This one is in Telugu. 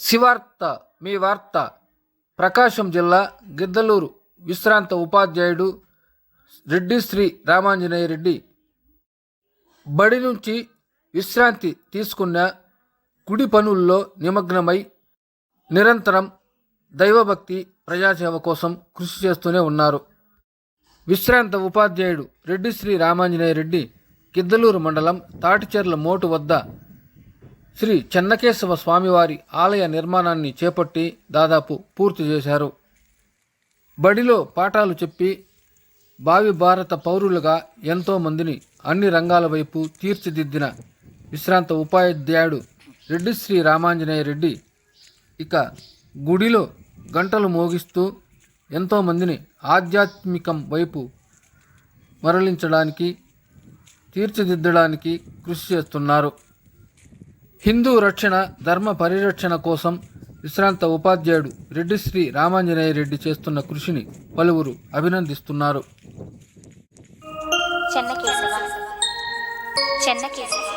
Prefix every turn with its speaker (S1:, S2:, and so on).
S1: శివార్త మీ వార్త ప్రకాశం జిల్లా గిద్దలూరు విశ్రాంత ఉపాధ్యాయుడు రెడ్డి శ్రీ రామాంజనేయ రెడ్డి. బడి నుంచి విశ్రాంతి తీసుకున్న గుడి పనుల్లో నిమగ్నమై నిరంతరం దైవభక్తి ప్రజాసేవ కోసం కృషి చేస్తూనే ఉన్నారు. విశ్రాంత ఉపాధ్యాయుడు రెడ్డి శ్రీ రామాంజనేయ రెడ్డి గిద్దలూరు మండలం తాటిచెర్ల మోటు వద్ద శ్రీ చెన్నకేశవ స్వామివారి ఆలయ నిర్మాణాన్ని చేపట్టి దాదాపు పూర్తి చేశారు. బడిలో పాఠాలు చెప్పి భావి భారత పౌరులుగా ఎంతోమందిని అన్ని రంగాల వైపు తీర్చిదిద్దిన విశ్రాంత ఉపాధ్యాయుడు రెడ్డి శ్రీ రామాంజనేయ రెడ్డి ఇక గుడిలో గంటలు మోగిస్తూ ఎంతోమందిని ఆధ్యాత్మికం వైపు మరలించడానికి తీర్చిదిద్దడానికి కృషి చేస్తున్నారు. హిందూ రక్షణ ధర్మ పరిరక్షణ కోసం విశ్రాంత ఉపాధ్యాయుడు రెడ్డి శ్రీ రామాంజనేయ రెడ్డి చేస్తున్న కృషిని పలువురు అభినందిస్తున్నారు.
S2: చెన్నకేశవ. చెన్నకేశవ.